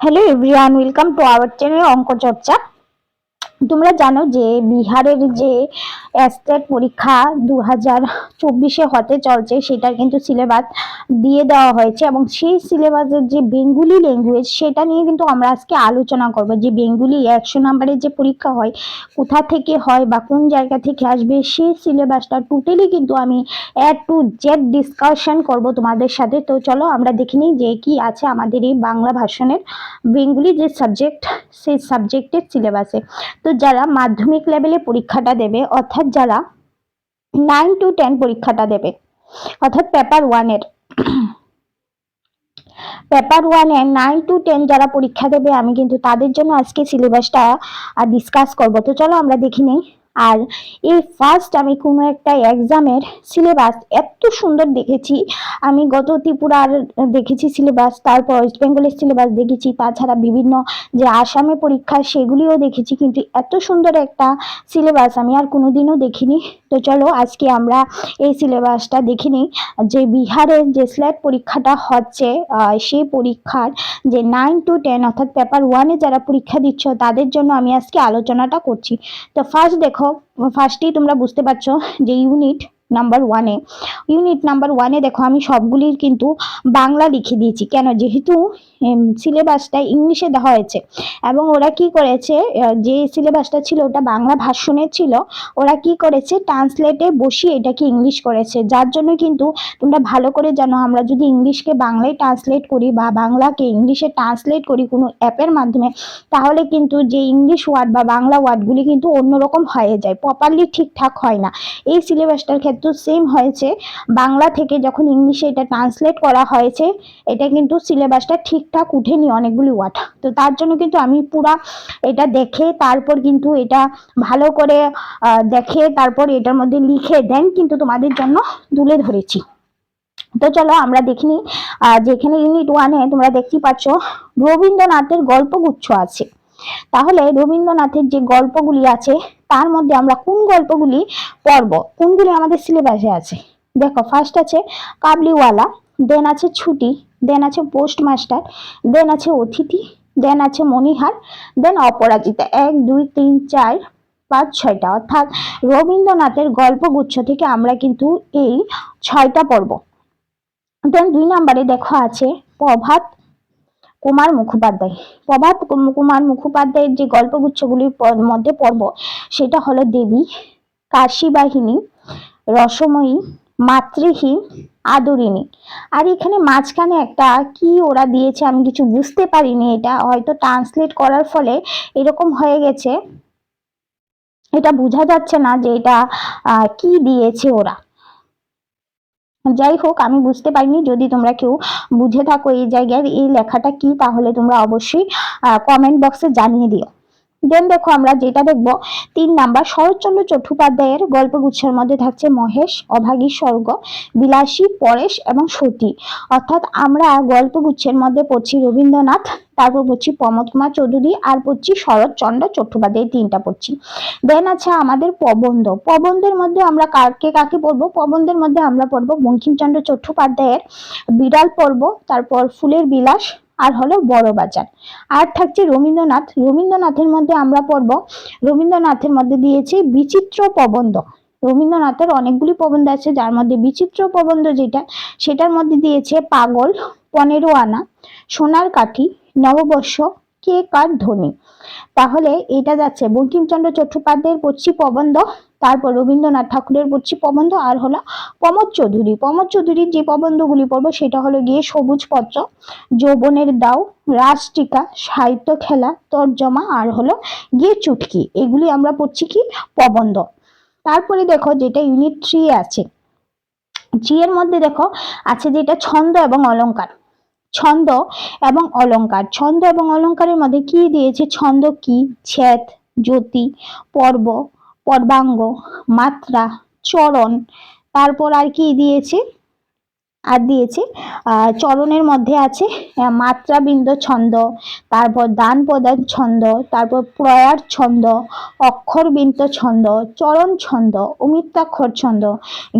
Hello everyone welcome to our channel অঙ্ক চর্চা তোমরা জানো যে বিহারের যে স্টেট পরীক্ষা দু হাজার চব্বিশে হতে চলছে সেটার কিন্তু সিলেবাস দিয়ে দেওয়া হয়েছে এবং সেই সিলেবাসের যে বেঙ্গুলি ল্যাঙ্গুয়েজ সেটা নিয়ে কিন্তু আমরা আজকে আলোচনা করব। যে বেঙ্গুলি একশো নাম্বারের যে পরীক্ষা হয়, কোথা থেকে হয় বা কোন জায়গা থেকে আসবে, সেই সিলেবাসটা টোটালি কিন্তু আমি এ টু জেড ডিসকাশন করব তোমাদের সাথে। তো চলো আমরা দেখে নিই যে কি আছে আমাদের এই বাংলা ভাষণের বেঙ্গলি যে সাবজেক্ট সেই সাবজেক্টের সিলেবাসে। তো যারা মাধ্যমিক লেভেলে পরীক্ষাটা দেবে, অর্থাৎ যারা নাইন টু টেন পরীক্ষাটা দেবে, অর্থাৎ পেপার ওয়ানের পেপার ওয়ানে নাইন টু টেন যারা পরীক্ষা দেবে, আমি কিন্তু তাদের জন্য আজকে সিলেবাসটা ডিসকাস করব। তো চলো আমরা দেখি নিই। আর এই ফার্স্ট আমি কোনো একটা এক্সামের সিলেবাস এত সুন্দর দেখেছি। আমি গত ত্রিপুরার দেখেছি সিলেবাস তারপর ওয়েস্ট বেঙ্গলের সিলেবাস দেখেছি, তাছাড়া বিভিন্ন যে আসামে পরীক্ষা সেগুলিও দেখেছি, কিন্তু এত সুন্দর একটা সিলেবাস আমি আর কোনোদিনও দেখিনি। তো চলো, আজকে আমরা এই সিলেবাসটা দেখে নিই। যে বিহারের যে স্ল্যাট পরীক্ষাটা হচ্ছে সেই পরীক্ষার যে নাইন টু টেন অর্থাৎ পেপার ওয়ানে যারা পরীক্ষা দিচ্ছ, তাদের জন্য আমি আজকে আলোচনাটা করছি। তো ফার্স্ট দেখো ফার্স্টেই তোমরা বুঝতে পারছ যে ইউনিট নাম্বার ওয়ানে ইউনিট নাম্বার ওয়ানে দেখো, আমি সবগুলির কিন্তু বাংলা লিখে দিয়েছি। কেন? যেহেতু সিলেবাসটা ইংলিশে দেওয়া হয়েছে। এবং ওরা কি করেছে যে সিলেবাসটা ছিল, ওটা বাংলা ভাষণে ছিল, ওরা কি করেছে ট্রান্সলেটে বসিয়ে এটাকে ইংলিশ করেছে। যার জন্য কিন্তু তোমরা ভালো করে জানো, আমরা যদি ইংলিশকে বাংলায় ট্রান্সলেট করি বা বাংলাকে ইংলিশে ট্রান্সলেট করি কোনো অ্যাপের মাধ্যমে, তাহলে কিন্তু যে ইংলিশ ওয়ার্ড বা বাংলা ওয়ার্ডগুলি কিন্তু অন্যরকম হয়ে যায়। প্রপারলি ঠিকঠাক হয় না। এই সিলেবাসটার ক্ষেত্রেও সেম হয়েছে। বাংলা থেকে যখন ইংলিশে এটা ট্রান্সলেট করা হয়েছে, এটা কিন্তু সিলেবাসটা ঠিকঠাক উঠেনি অনেকগুলি ওয়ার্ড তো তার জন্য কিন্তু আমি পুরা এটা দেখে, তারপর কিন্তু এটা ভালো করে দেখে, তারপর এটার মধ্যে লিখে দেন, কিন্তু তোমাদের জন্য তুলে ধরেছি। তো চলো আমরা দেখিনি যেখানে ইউনিট ওয়ানে তোমরা দেখতেই পাচ্ছ, রবীন্দ্রনাথের গল্পগুচ্ছ আছে। তাহলে রবীন্দ্রনাথের যে গল্পগুলি আছে তার মধ্যে আমরা কোন গল্পগুলি পড়ব? কোনগুলি আমাদের সিলেবাসে আছে? দেখো ফার্স্ট আছে কাবলিওয়ালা দেন আছে ছুটি দেন আছে পোস্টমাস্টার দেন আছে অতিথি দেন আছে মণিহার দেন অপরাজিতা। এক, দুই, তিন, চার, পাঁচ, ছয়টা। অর্থাৎ রবীন্দ্রনাথের গল্পগুচ্ছ থেকে আমরা কিন্তু এই ছয়টা পড়ব। দেন দুই নম্বরে দেখো আছে প্রভাত কুমার মুখোপাধ্যায়। প্রভাত কুমার মুখোপাধ্যায়ের যে গল্পগুচ্ছগুলির মধ্যে পর্ব সেটা হলো দেবী, কাশীবাহিনী, রসময়ী, মাতৃহীন, আদরিণী। আর এখানে মাঝখানে একটা কি ওরা দিয়েছে আমি কিছু বুঝতে পারিনি এটা, হয়তো ট্রান্সলেট করার ফলে এরকম হয়ে গেছে। এটা বোঝা যাচ্ছে না যে এটা কি দিয়েছে ওরা। যাই হোক আমি বুঝতে পারিনি। যদি তোমরা কেউ বুঝে থাকো এই জায়গায়, এই লেখাটা কি, তাহলে তোমরা অবশ্যই কমেন্ট বক্সে জানিয়ে দিও। দেন দেখো আমরা যেটা দেখব, তিন নাম্বার শরৎচন্দ্র চট্টোপাধ্যায়ের গল্পগুচ্ছের মধ্যে থাকছে মহেশ, অভাগী স্বর্গ, বিলাসী পরেশ এবং সতী। অর্থাৎ আমরা গল্পগুচ্ছের মধ্যে পড়ছি রবীন্দ্রনাথ, তারপর পড়ছি প্রমোদ কুমার চৌধুরী, আর পড়ছি শরৎচন্দ্র চট্টোপাধ্যায় তিনটা পড়ছি। দেন আছে আমাদের প্রবন্ধ। প্রবন্ধের মধ্যে আমরা কাকে কাকে পড়ব? প্রবন্ধের মধ্যে আমরা পড়ব বঙ্কিমচন্দ্র চট্টোপাধ্যায়ের বিড়াল পর্ব, তারপর ফুলের বিলাস আর হলো বড় বাজার। আর থাকছে রবীন্দ্রনাথ। রবীন্দ্রনাথের মধ্যে আমরা পড়ব। রবীন্দ্রনাথের মধ্যে দিয়েছে বিচিত্র প্রবন্ধ। রবীন্দ্রনাথের অনেকগুলি প্রবন্ধ আছে, যার মধ্যে বিচিত্র প্রবন্ধ যেটা, সেটার মধ্যে দিয়েছে পাগল, পনেরো আনা, সোনার কাঠি, নববর্ষ, কে কার ধ্বনি। তাহলে এটা যাচ্ছে বঙ্কিমচন্দ্র চট্টোপাধ্যায়ের পড়ছি প্রবন্ধ। তারপর রবীন্দ্রনাথ ঠাকুরের পড়ছি প্রবন্ধ, আর হলো প্রমোদ চৌধুরী। প্রমোদ চৌধুরীর যে প্রবন্ধগুলি পড়ব, সেটা হলো গিয়ে সবুজ পত্র, যৌবনের দাও রাজটিকা সাহিত্য খেলা, তর্জমা, আর হলো গিয়ে চুটকি। এগুলি আমরা পড়ছি কি? প্রবন্ধ। তারপরে দেখো যেটা ইউনিট থ্রি আছে। থ্রি এর মধ্যে দেখো আছে যেটা ছন্দ এবং অলঙ্কার ছন্দ এবং অলঙ্কার ছন্দ এবং অলঙ্কারের মধ্যে কি দিয়েছে? ছন্দ কি? ছেদ, জ্যোতি, পর্ব পর্বাঙ্গ মাত্রা চরণ তারপর আর কি দিয়েছে? আর দিয়েছে। চরণের মধ্যে আছে মাত্রাবিন্দ ছন্দ, তারপর দান প্রদান ছন্দ, তারপর প্রয়ার ছন্দ অক্ষরবিন্দ ছন্দ, চরণ ছন্দ, অমিত্রাক্ষর ছন্দ,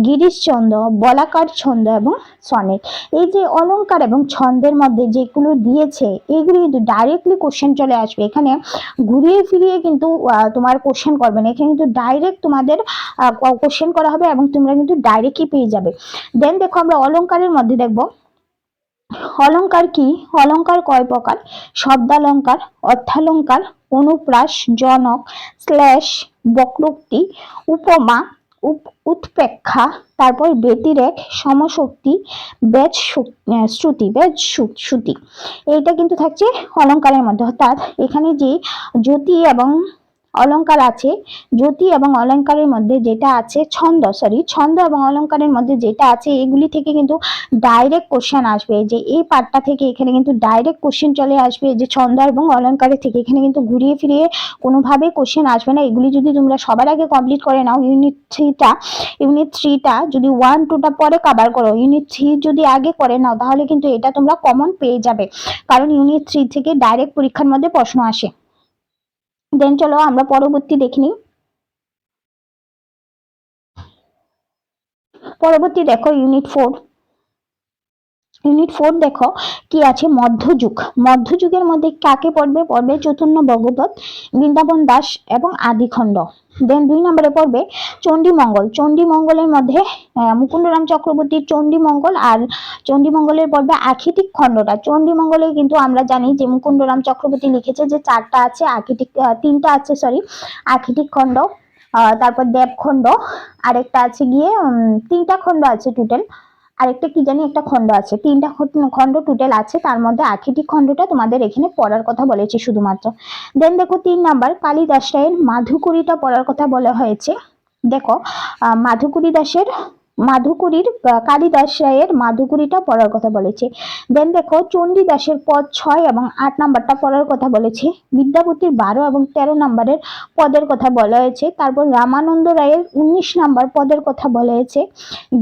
গিরিশ ছন্দ, বলাকার ছন্দ এবং সনেট এই যে অলঙ্কার এবং ছন্দের মধ্যে যেগুলো দিয়েছে এইগুলো কিন্তু ডাইরেক্টলি কোশ্চেন চলে আসবে। এখানে ঘুরিয়ে ফিরিয়ে কিন্তু তোমার কোশ্চেন করবে না। এখানে কিন্তু ডাইরেক্ট তোমাদের কোশ্চেন করা হবে এবং তোমরা কিন্তু ডাইরেক্টই পেয়ে যাবে। দেন দেখো আমরা অলংকারের মধ্যে দেখব। অলংকার কি? অলংকার কয় প্রকার? শব্দালংকার, অর্থালংকার, অনুপ্রাস, জনক, শ্লেষ, বক্রোক্তি, উপমা, উপ- উৎপ্রেক্ষা তারপর ব্যতিরেক, সমশক্তি বেজ শ্রুতি বেজ শ্রুতি। এইটা কিন্তু থাকছে অলংকারের মধ্যে। অর্থাৎ এখানে যে জ্যোতি এবং অলংকার আছে, জ্যোতি এবং অলঙ্কারের মধ্যে যেটা আছে ছন্দ সরি ছন্দ এবং অলঙ্কারের মধ্যে যেটা আছে এগুলি থেকে কিন্তু ডাইরেক্ট কোশ্চেন আসবে। যে এই পার্টটা থেকে এখানে কিন্তু ডাইরেক্ট কোশ্চেন চলে আসবে, যে ছন্দ এবং অলংকারের থেকে এখানে কিন্তু ঘুরিয়ে ফিরিয়ে কোনোভাবে কোশ্চেন আসবে না। এগুলি যদি তোমরা সবার আগে কমপ্লিট করে নাও ইউনিট থ্রিটা ইউনিট থ্রিটা যদি ওয়ান টুটা পরে কাভার করো ইউনিট থ্রি যদি আগে করে নাও, তাহলে কিন্তু এটা তোমরা কমন পেয়ে যাবে। কারণ ইউনিট থ্রি থেকে ডাইরেক্ট পরীক্ষার মধ্যে প্রশ্ন আসে। দেন চলো আমরা পরবর্তী দেখি নিই। পরবর্তী দেখো ইউনিট ফোর ইউনিট ফোর দেখো কি আছে? মধ্যযুগ। মধ্যযুগের মধ্যে কাকে পড়বে? পড়বে চৈতন্য ভগবত বৃন্দাবন দাস এবং আদিখণ্ড। দেন দুই নম্বরে পড়বে চণ্ডীমঙ্গল। চণ্ডীমঙ্গলের মধ্যে মুকুন্দরাম চক্রবর্তীর চণ্ডীমঙ্গল আর চণ্ডীমঙ্গলের পড়বে আখিটিক খণ্ডটা। চণ্ডীমঙ্গলে কিন্তু আমরা জানি যে মুকুন্দরাম চক্রবর্তী লিখেছে যে চারটা আছে আখিটিক আহ, তিনটা আছে সরি আখিটিক খণ্ড তারপর দেবখণ্ড আরেকটা আছে গিয়ে তিনটা খণ্ড আছে টোটাল আরেকটা কি জানি একটা খণ্ড আছে। তিনটা খণ্ড টোটাল আছে, তার মধ্যে আখিটি খণ্ডটা তোমাদের এখানে পড়ার কথা বলেছে শুধুমাত্র। দেন দেখো তিন নাম্বার কালিদাস রায়ের মাধুকুরিটা পড়ার কথা বলা হয়েছে। দেখো মাধুকুরি দাসের মাধুকুরির কালিদাস রায়ের মাধুকুরিটা পড়ার কথা বলেছে। দেন দেখো, চণ্ডীদাসের পদ ছয় এবং আট নাম্বারটা পড়ার কথা বলেছে। বিদ্যাপতির বারো এবং তেরো নাম্বারের পদের কথা বলা হয়েছে। তারপর রামানন্দ রায়ের উনিশ নাম্বার পদের কথা বলা হয়েছে।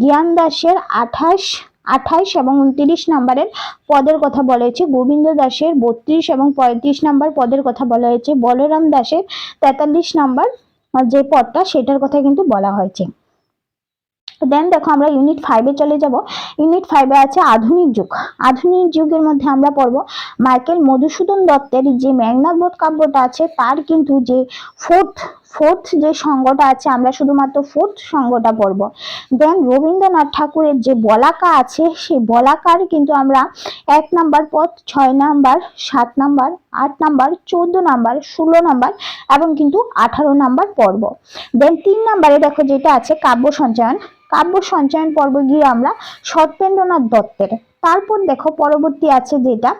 জ্ঞান দাসের আঠাশ আঠাইশ এবং উনত্রিশ নাম্বারের পদের কথা বলা হয়েছে। গোবিন্দ দাসের বত্রিশ এবং পঁয়ত্রিশ নাম্বার পদের কথা বলা হয়েছে। বলরাম দাসের তেতাল্লিশ নাম্বার যে পদটা, সেটার কথা কিন্তু বলা হয়েছে। দেন দেখো আমরা ইউনিট ফাইভে চলে যাব। ইউনিট ফাইভে আছে আধুনিক যুগ। আধুনিক যুগের মধ্যে আমরা পড়ব মাইকেল মধুসূদন দত্তের যে মেঘনাথ বোধ কাব্যটা আছে, তার কিন্তু যে ফোর্থ ফোর্থ যে সঙ্গটা আছে, আমরা শুধুমাত্র ফোর্থ সঙ্গটা পড়ব। দেন রবীন্দ্রনাথ ঠাকুরের যে বলাকা আছে, সেই বলাকার কিন্তু আমরা এক নাম্বার পদ ছয় নাম্বার, সাত নাম্বার, আট নাম্বার, চোদ্দ নাম্বার, ষোলো নাম্বার এবং কিন্তু আঠারো নাম্বার পর্ব দেন তিন নাম্বারে দেখো যেটা আছে, কাব্য সঞ্চয়ন। কাব্য সঞ্চয়ন পর্ব গিয়ে আমরা সত্যেন্দ্রনাথ দত্তের তারপর দেখো, পরবর্তী আছে যেটা।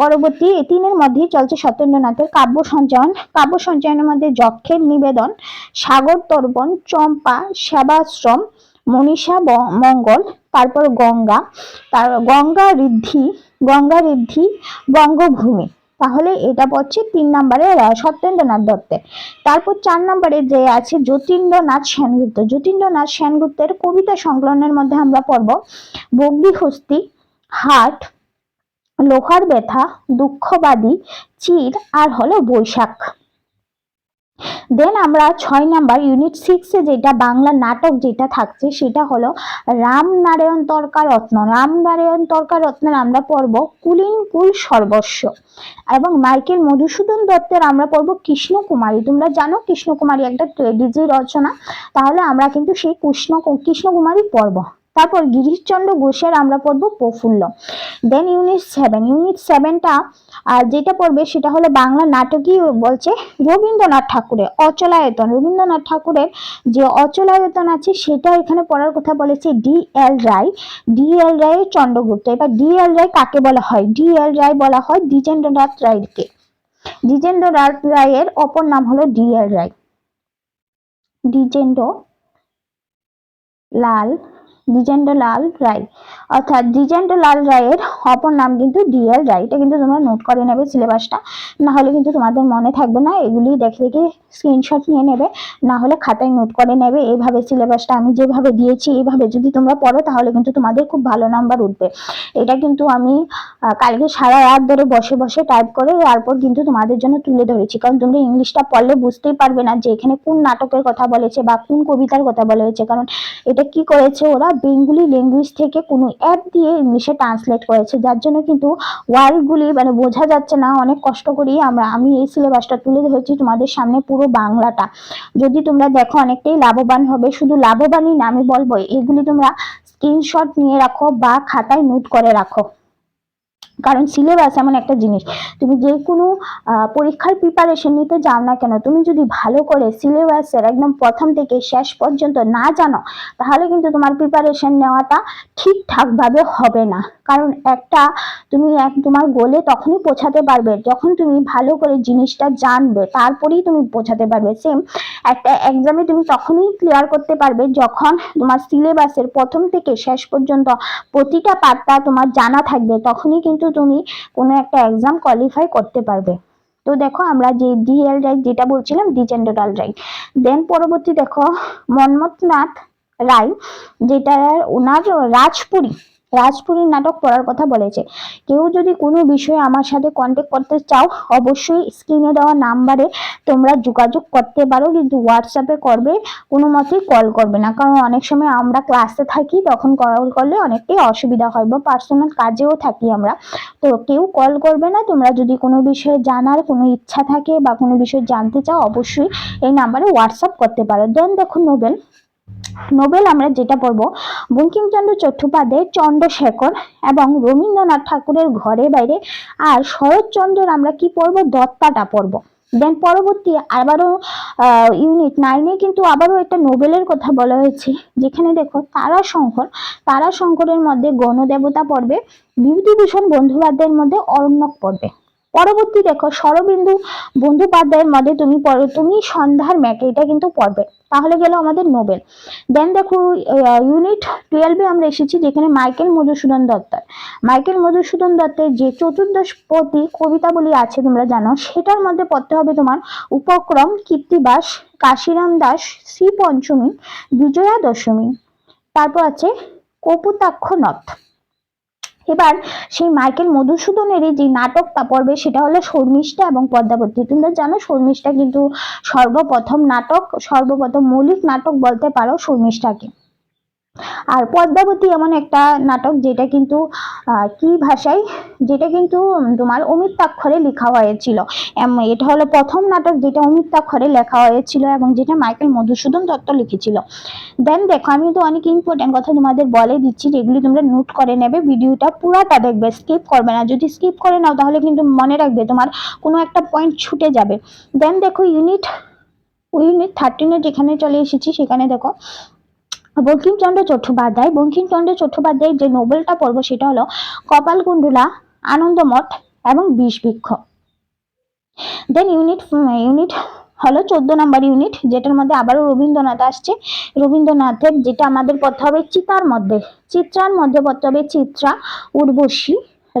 পরবর্তী তিনের মধ্যেই চলছে সত্যেন্দ্রনাথের কাব্য সঞ্চয়ন কাব্য সঞ্চয়নের মধ্যে যক্ষের নিবেদন, সাগর তর্পণ, চম্পা, সেবাশ্রম, মনীষা মঙ্গল, তারপর গঙ্গা। তার গঙ্গা ঋদ্ধি গঙ্গা ঋদ্ধি, বঙ্গভূমি। তাহলে এটা পড়ছে তিন নম্বরে সত্যেন্দ্রনাথ দত্তের। তারপর চার নম্বরে যে আছে যতীন্দ্রনাথ সেনগুপ্ত। যতীন্দ্রনাথ সেনগুপ্তের কবিতা সংকলনের মধ্যে আমরা পড়ব, বগ্নিহস্তি হাট, লোহার ব্যথা, দুঃখবাদী, চির আর হলো বৈশাখ। দেন আমরা ছয় নাম্বার ইউনিট সিক্সে যেটা বাংলা নাটক যেটা থাকছে সেটা হলো রামনারায়ণ তর্কা রত্ন। রামনারায়ণ তর্কা রত্নের আমরা পড়ব কুলিন কুল সর্বস্ব এবং মাইকেল মধুসূদন দত্তের আমরা পড়ব কৃষ্ণকুমারী। তোমরা জানো কৃষ্ণকুমারী একটা ট্রেডিজি রচনা, তাহলে আমরা কিন্তু সেই কৃষ্ণ কৃষ্ণকুমারী পড়ব। তারপর গিরিশচন্দ্র ঘোষের আমরা পড়ব Prafulla. Then unit seven unit সেভেনটা যেটা পড়বে সেটা হলো বাংলা নাটকই বলছে রবীন্দ্রনাথ ঠাকুরের, অচলায়তন। রবীন্দ্রনাথ ঠাকুরের যে অচলায়তন আছে সেটা এখানে পড়ার কথা বলেছে ডি এল রায়। ডি এল রায়ের চন্দ্রগুপ্ত। এবার ডি এল রায় কাকে বলা হয়? ডি এল রায় বলা হয় দ্বিজেন্দ্রনাথ রায়কে। দ্বিজেন্দ্রনাথ রায়ের অপর নাম হলো ডি এল রায়। দ্বিজেন্দ্র লাল দ্বিজেন্দ্রলাল রায়। অর্থাৎ দ্বিজেন্দ্রলাল রায়ের অপর নাম কিন্তু ডিএল রায়। এটা কিন্তু তোমরা নোট করে নেবে সিলেবাসটা না হলে কিন্তু তোমাদের মনে থাকবে না, এগুলি দেখে দেখে স্ক্রিনশট নিয়ে নেবে। না হলে খাতায় নোট করে নেবে, এইভাবে সিলেবাসটা আমি যেভাবে দিয়েছি, এইভাবে যদি তোমরা পড়ো, তাহলে কিন্তু তোমাদের খুব ভালো নাম্বার উঠবে। এটা কিন্তু আমি কালকে সারা রাত ধরে বসে বসে টাইপ করে তারপর কিন্তু তোমাদের জন্য তুলে ধরেছি। কারণ তোমরা ইংলিশটা পড়লে বুঝতেই পারবে না যে এখানে কোন নাটকের কথা বলেছে বা কোন কবিতার কথা বলা হয়েছে কারণ এটা কি করেছে ওরা? বেঙ্গলি ল্যাঙ্গুয়েজ থেকে কোনো অ্যাপ দিয়ে ইংলিশে ট্রান্সলেট করেছে, যার জন্য কিন্তু ওয়ার্ডগুলি মানে বোঝা যাচ্ছে না। অনেক কষ্ট করেই আমরা, আমি এই সিলেবাসটা তুলে ধরেছি তোমাদের সামনে পুরো বাংলাটা। যদি তোমরা দেখো অনেকটাই লাভবান হবে, শুধু লাভবানই না, আমি বলব এগুলি তোমরা স্ক্রিনশট নিয়ে রাখো বা খাতায় নোট করে রাখো। কারণ সিলেবাস এমন একটা জিনিস। তুমি যে কোনো পরীক্ষার প্রিপারেশন নিতে যাও না কেন, তুমি যদি ভালো করে সিলেবাসের একদম প্রথম থেকে শেষ পর্যন্ত না জানো, তাহলে কিন্তু তোমার প্রিপারেশন নেওয়াটা ঠিকঠাক ভাবে হবে না। কারণ একটা, তুমি এক, তোমার গোলে তখনই পৌঁছাতে পারবে যখন তুমি ভালো করে জিনিসটা জানবে, তারপরেই তুমি পৌঁছাতে পারবে। সেম একটা এক্সামে তুমি তখনই ক্লিয়ার করতে পারবে যখন তোমার সিলেবাসের প্রথম থেকে শেষ পর্যন্ত প্রতিটা পাতা তোমার জানা থাকবে, তখনই কিন্তু তুমি কোনো একটা এক্সাম কোয়ালিফাই করতে পারবে। তো দেখো আমরা যে ডিএল রাইট যেটা বলছিলাম ডিজেন্ডাল রাইট দেন পরবর্তী দেখো মন্মথনাথ রায়, যেটা ওনার রাজপুরী। রাজপুরীর নাটক পড়ার কথা বলেছে। কেউ যদি কোনো বিষয়ে আমার সাথে কন্ট্যাক্ট করতে চাও, অবশ্যই স্ক্রিনে দেওয়া নাম্বারে তোমরা যোগাযোগ করতে পারো, কিন্তু হোয়াটসঅ্যাপে করবে, কোনো মতেই কল করবে না। কারণ অনেক সময় আমরা ক্লাসে থাকি, তখন কল করলে অনেকটাই অসুবিধা হয় বা পার্সোনাল কাজেও থাকি আমরা। তো কেউ কল করবে না, তোমরা যদি কোনো বিষয়ে জানার কোনো ইচ্ছা থাকে বা কোনো বিষয়ে জানতে চাও, অবশ্যই এই নাম্বারে হোয়াটসঅ্যাপ করতে পারো। দেন দেখো নোবেল নোবেল আমরা যেটা পড়ব, বঙ্কিমচন্দ্র চট্টোপাধ্যায়, চন্দ্রশেখর এবং রবীন্দ্রনাথ ঠাকুরের ঘরে বাইরে আর শরৎচন্দ্রের আমরা কি পড়ব? দত্তাটা পড়ব। দেন পরবর্তী আবারও ইউনিট নাইনে কিন্তু আবারও একটা নোবেলের কথা বলা হয়েছে, যেখানে দেখো তারা শঙ্কর তারা শঙ্করের মধ্যে গণদেবতা পড়বে, বিভূতিভূষণ বন্দ্যোপাধ্যায়ের মধ্যে অরণ্যক পড়বে। পরবর্তী দেখো শরবিন্দু বন্দ্যোপাধ্যায়ের মধ্যে তুমি তুমি সন্ধ্যার ম্যাকে এটা কিন্তু পড়বে। তাহলে গেল আমাদের নোবেল। দেন দেখো ইউনিট টুয়েলভে আমরা এসেছি যেখানে মাইকেল মধুসূদন দত্ত মাইকেল মধুসূদন দত্তের যে চতুর্দশ চতুর্দশপতি কবিতাবলী আছে তোমরা জানো, সেটার মধ্যে পড়তে হবে তোমার উপক্রম কীর্তিবাস কাশিরাম দাস, শ্রী পঞ্চমী, বিজয়া দশমী। তারপর আছে কপুতাক্ষ নথ। এবার সেই মাইকেল মধুসূদনেরই যে নাটকটা পড়বে সেটা হলো শর্মিষ্ঠা এবং পদ্মাবতী। তোমরা জানো শর্মিষ্ঠা কিন্তু সর্বপ্রথম নাটক, সর্বপ্রথম মৌলিক নাটক বলতে পারো শর্মিষ্ঠাকে। আর পদ্মাবতী এমন একটা নাটক যেটা কিন্তু কি ভাষায়? যেটা কিন্তু তোমার অমিত্যাক্ষরে লেখা হয়েছিল। এটা হলো প্রথম নাটক যেটা অমিত্যাক্ষরে লেখা হয়েছিল এবং যেটা মাইকেল মধুসূদন দত্ত লিখেছিল। দেন দেখো, আমি তো অনেক ইম্পর্টেন্ট কথা তোমাদের বলে দিচ্ছি, যেগুলি তোমরা নোট করে নেবে। ভিডিওটা পুরাটা দেখবে স্কিপ করবে না। যদি স্কিপ করে নাও, তাহলে কিন্তু মনে রাখবে তোমার কোনো একটা পয়েন্ট ছুটে যাবে। দেন দেখো ইউনিট ইউনিট থার্টিনে যেখানে চলে এসেছি, সেখানে দেখো বঙ্কিমচন্দ্র চট্টোপাধ্যায়, বঙ্কিমচন্দ্র চট্টোপাধ্যায়ের যে নোবেলটা পর্ব সেটা হলো কপালকুণ্ডলা আনন্দমঠ এবং বিষবৃক্ষ দেন ইউনিট ইউনিট হলো চোদ্দ নম্বর ইউনিট যেটার মধ্যে আবারও রবীন্দ্রনাথ আসছে। রবীন্দ্রনাথের যেটা আমাদের পড়তে হবে চিতার মধ্যে। চিত্রার মধ্যে পড়তে হবে চিত্রা, উর্বশী।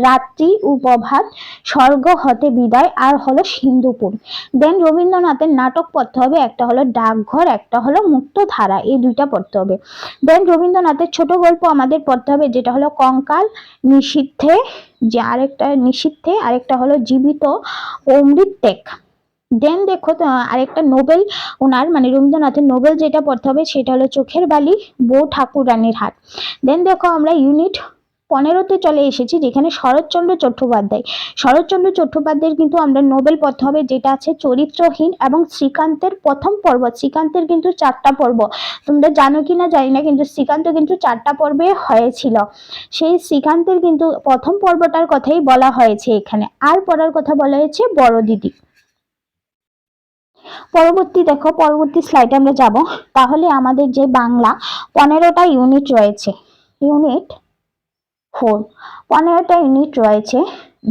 রাত্রি উপভাত, স্বর্গ হতে বিদায়, আর হলো সিন্ধুপুর। দেন রবীন্দ্রনাথের নাটক পড়তে হবে, একটা হলো ডাকঘর, একটা হলো মুক্তধারা, এই দুইটা পড়তে হবে। দেন রবীন্দ্রনাথের ছোট গল্প আমাদের পড়তে হবে, যেটা হলো কঙ্কাল নিষিদ্ধে, যে আরেকটা নিষিদ্ধে, আরেকটা হলো জীবিত অমৃতেক দেন দেখো আরেকটা নোবেল ওনার মানে রবীন্দ্রনাথের নোবেল যেটা পড়তে হবে, সেটা হলো চোখের বালি, বউ ঠাকুর রানীর হাট দেন দেখো আমরা ইউনিট পনেরোতে চলে এসেছি, যেখানে শরৎচন্দ্র চট্টোপাধ্যায়। শরৎচন্দ্র চট্টোপাধ্যায়ের কিন্তু আমরা নোবেল পড়তে হবে, যেটা আছে চরিত্রহীন এবং শ্রীকান্তের প্রথম পর্ব শ্রীকান্তের কিন্তু চারটা পর্ব। তোমরা জানো কি না জানি না, কিন্তু শ্রীকান্ত কিন্তু চারটা পর্বে হয়েছিল। সেই শ্রীকান্তের কিন্তু প্রথম পর্বটার কথাই বলা হয়েছে এখানে। আর পড়ার কথা বলা হয়েছে বড় দিদি পরবর্তী দেখো, পরবর্তী স্লাইডে আমরা যাব। তাহলে আমাদের যে বাংলা, পনেরোটা ইউনিট রয়েছে। ইউনিট ফোর পনেরোটা ইউনিট রয়েছে,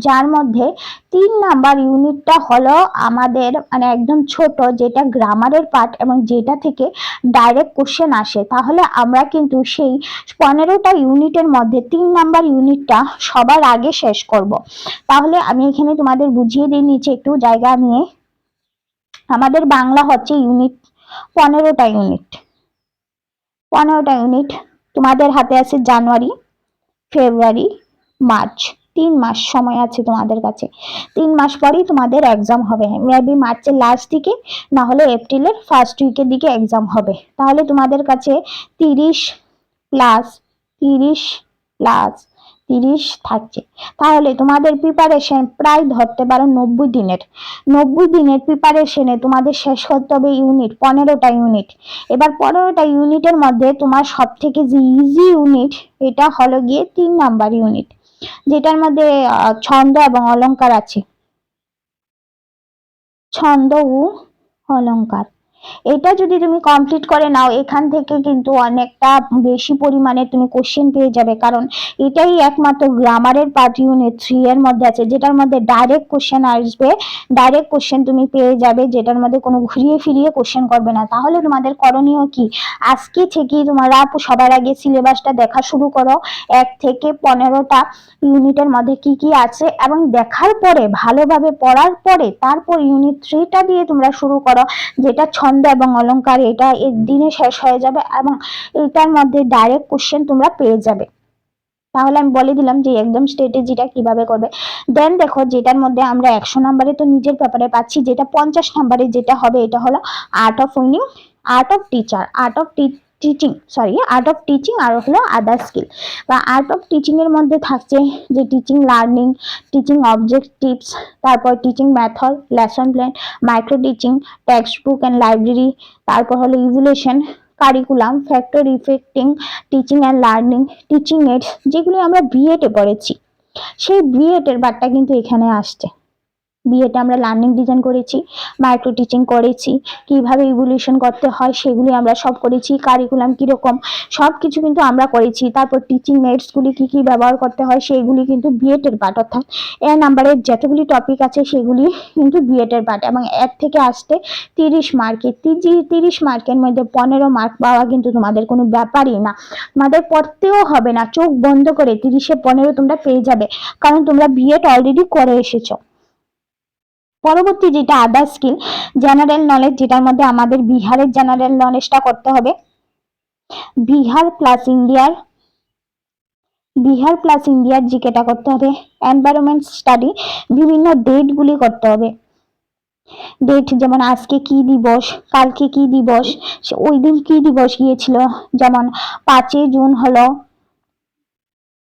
যার মধ্যে তিন নাম্বার ইউনিটটা হলো আমাদের মানে একদম ছোট, যেটা গ্রামারের পার্ট এবং যেটা থেকে ডাইরেক্ট কোশ্চেন আসে। তাহলে আমরা কিন্তু সেই পনেরোটা ইউনিটের মধ্যে তিন নাম্বার ইউনিটটা সবার আগে শেষ করব। তাহলে আমি এখানে তোমাদের বুঝিয়ে দিই, নিচে একটু জায়গা নিয়ে। আমাদের বাংলা হচ্ছে ইউনিট পনেরোটা ইউনিট পনেরোটা ইউনিট তোমাদের হাতে আছে জানুয়ারি। ফেব্রুয়ারি, মার্চ। তিন মাস সময় আছে তোমাদের কাছে। তিন মাস পরেই তোমাদের এক্সাম হবে। মেবি মার্চের লাস্ট দিকে না হলে এপ্রিলের ফার্স্ট উইকের দিকে এক্সাম হবে। তাহলে তোমাদের কাছে তিরিশ প্লাস তিরিশ প্লাস তিরিশ থাকছে। তাহলে তোমাদের প্রিপারেশন প্রায় ধরতে পারো নব্বই দিনের। নব্বই দিনের প্রিপারেশনে তোমাদের শেষ করতে হবে ইউনিট পনেরোটা ইউনিট এবার পনেরোটা ইউনিটের মধ্যে তোমার সব থেকে যে ইজি ইউনিট এটা হলো গিয়ে তিন নাম্বার ইউনিট যেটার মধ্যে ছন্দ এবং অলঙ্কার আছে। ছন্দ ও অলংকার। এটা যদি তুমি কমপ্লিট করে নাও, এখান থেকে কিন্তু অনেকটা বেশি পরিমাণে তুমি কোশ্চেন পেয়ে যাবে। কারণ এটাই একমাত্র গ্রামারের পার্ট ইউনিট থ্রি এর মধ্যে আছে, যেটার মধ্যে ডাইরেক্ট কোশ্চেন আসবে। ডাইরেক্ট কোশ্চেন তুমি পেয়ে যাবে, যেটার মধ্যে কোনো ঘুরিয়ে ফিরিয়ে কোশ্চেন করবে না। তাহলে তোমাদের করণীয় কি? আজকে থেকেই তোমরা সবার আগে সিলেবাসটা দেখা শুরু করো। এক থেকে পনেরোটা ইউনিটের মধ্যে কি কি আছে এবং দেখার পরে, ভালোভাবে পড়ার পরে, তারপর ইউনিট থ্রিটা দিয়ে তোমরা শুরু করো, যেটা ছন্দ এবং অলংকার এটা একদিনে শেষ হয়ে যাবে এবং এটার মধ্যে ডাইরেক্ট কোশ্চেন তোমরা পেয়ে যাবে। তাহলে আমি বলে দিলাম যে একদম স্ট্র্যাটেজিটা কীভাবে করবে। দেন দেখো যেটার মধ্যে আমরা একশো নাম্বারে তো নিজের পেপারে পাচ্ছি, যেটা পঞ্চাশ নাম্বারে যেটা হবে, এটা হলো art of winning art of teacher art of teaching sorry art of teaching আর হলো আদার স্কিল বা আর্ট অফ টিচিং এর মধ্যে থাকছে যে টিচিং লার্নিং টিচিং অবজেক্টিভস তারপর teaching method lesson plan micro teaching text book and library তারপর হলো evaluation curriculum factor affecting teaching and learning teaching aids যেগুলি আমরা বিএড এ পড়েছি। সেই বিএড এর বারটা কিন্তু এখানে আসছে। বিএড আমরা লার্নিং ডিজাইন করেছি মাইক্রো টিচিং করেছি, কীভাবে ইভলিউশন করতে হয় সেগুলি আমরা সব করেছি কারিকুলাম কীরকম সব কিছু কিন্তু আমরা করেছি। তারপর টিচিং গুলি কি কি ব্যবহার করতে হয় সেগুলি কিন্তু বিএড এর পার্ট অর্থাৎ এ নাম্বারের যতগুলি টপিক আছে সেগুলি কিন্তু বিএড এর পার্ট এবং এর থেকে আসতে তিরিশ মার্কে তিরিশ মার্কের মধ্যে পনেরো মার্ক পাওয়া কিন্তু তোমাদের কোনো ব্যাপারই না। তোমাদের পড়তেও হবে না, চোখ বন্ধ করে তিরিশে পনেরো তোমরা পেয়ে যাবে, কারণ তোমরা বিএড অলরেডি করে এসেছ। পরবর্তী যেটা আদার স্কিল জেনারেল নলেজ যেটার মধ্যে আমাদের বিহারের জেনারেল নলেজটা করতে হবে। বিহার প্লাস ইন্ডিয়ার বিহার প্লাস ইন্ডিয়ার জিকেটা করতে হবে। এনভায়রনমেন্ট স্টাডি বিভিন্ন ডেটগুলি করতে হবে। ডেট যেমন আজকে কি দিবস, কালকে কি দিবস ওই দিন কি দিবস গিয়েছিল? যেমন পাঁচই জুন হলো,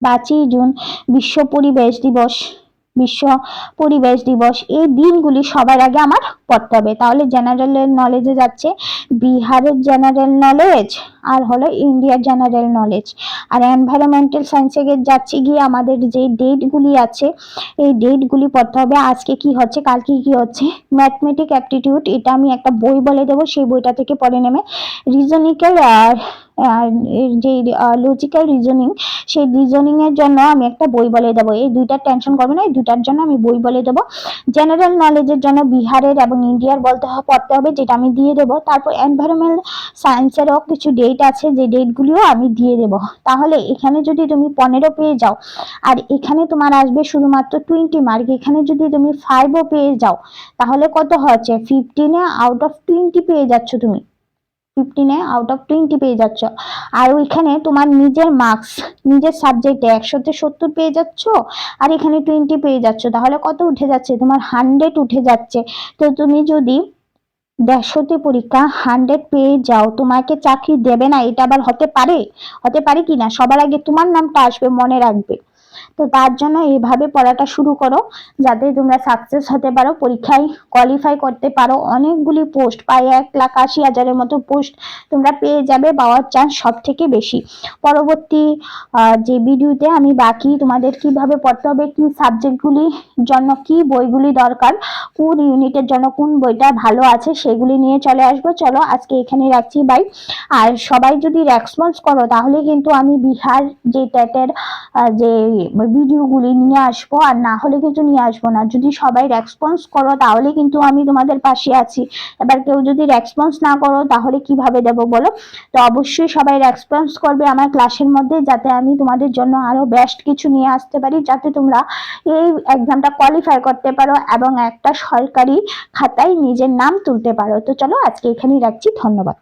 পাঁচই জুন বিশ্ব পরিবেশ দিবস। বিশ্ব পরিবেশ দিবস। এই দিনগুলি সবার আগে আমার পড়তে হবে। তাহলে জেনারেল নলেজে যাচ্ছে। বিহারের জেনারেল নলেজ আর হলো ইন্ডিয়ার জেনারেল নলেজ আর এনভায়রনমেন্টাল সায়েন্সে যাচ্ছে গিয়ে আমাদের যে ডেটগুলি আছে, এই ডেটগুলি পড়তে হবে। আজকে কি হচ্ছে, কালকে কি হচ্ছে? ম্যাথমেটিক অ্যাপটিটিউড এটা আমি একটা বই বলে দেবো। সেই বইটা থেকে পড়ে নেবে। রিজনিক্যাল আর যে লজিক্যাল রিজনিং সেই রিজনিং এর জন্য আমি একটা বই বলে দেবো। এই দুইটা টেনশন করবে না, এই দুইটার জন্য আমি বই বলে দেবো। জেনারেল নলেজের জন্য বিহারের এবং ইন্ডিয়ার বলতে হবে পড়তে হবে, যেটা আমি দিয়ে দেবো। তারপর এনভায়রনমেন্ট সায়েন্সেরও কিছু ডেট আছে, যে ডেটগুলিও আমি দিয়ে দেবো। তাহলে এখানে যদি তুমি পনেরো পেয়ে যাও, আর এখানে তোমার আসবে শুধুমাত্র টোয়েন্টি মার্ক এখানে যদি তুমি ফাইভও পেয়ে যাও, তাহলে কত হচ্ছে? ফিফটিনে আউট অফ টোয়েন্টি পেয়ে যাচ্ছ তুমি। ফিফটিনে আউট অফ টোয়েন্টি পেয়ে যাচ্ছ। আর ওইখানে তোমার নিজের মার্কস নিজের সাবজেক্টে একশোতে সত্তর পেয়ে যাচ্ছ, আর এখানে টোয়েন্টি পেয়ে যাচ্ছ। তাহলে কত উঠে যাচ্ছে? তোমার হান্ড্রেড উঠে যাচ্ছে। তো তুমি যদি দেড়শোতে পরীক্ষা হান্ড্রেড পেয়ে যাও, তোমাকে চাকরি দেবে না, এটা আবার হতে পারে? হতে পারে কি না? সবার আগে তোমার নামটা আসবে, মনে রাখবে। তো তার জন্য এইভাবে পড়াটা শুরু করো যাতে তোমরা সাকসেস হতে পারো পরীক্ষায় কোয়ালিফাই করতে পারো। অনেকগুলি পোস্ট প্রায় এক লাখ আশি হাজারের মতো পোস্ট তোমরা পেয়ে যাবে পাওয়ার চান্স সব থেকে বেশি। পরবর্তী যে ভিডিওতে আমি বাকি তোমাদের কীভাবে পড়তে হবে কি সাবজেক্টগুলির জন্য কি বইগুলি দরকার কোন ইউনিটের জন্য কোন বইটা ভালো আছে সেগুলি নিয়ে চলে আসব। চলো আজকে এখানে রাখছি বাই আর সবাই যদি রেসপন্স করো তাহলে কিন্তু আমি বিহার যে আহ, যে ভিডিওগুলি নিয়ে আসব, আর না হলে কিন্তু নিয়ে আসব না। যদি সবাই রেসপন্স করো, তাহলে কিন্তু আমি তোমাদের পাশে আছি। এবার কেউ যদি রেসপন্স না করো, তাহলে কীভাবে দেবো বলো? তো অবশ্যই সবাই রেসপন্স করবে আমার ক্লাসের মধ্যে, যাতে আমি তোমাদের জন্য আরও বেস্ট কিছু নিয়ে আসতে পারি, যাতে তোমরা এই এক্সামটা কোয়ালিফাই করতে পারো এবং একটা সরকারি খাতায় নিজের নাম তুলতে পারো। তো চলো আজকে এখানেই রাখছি, ধন্যবাদ।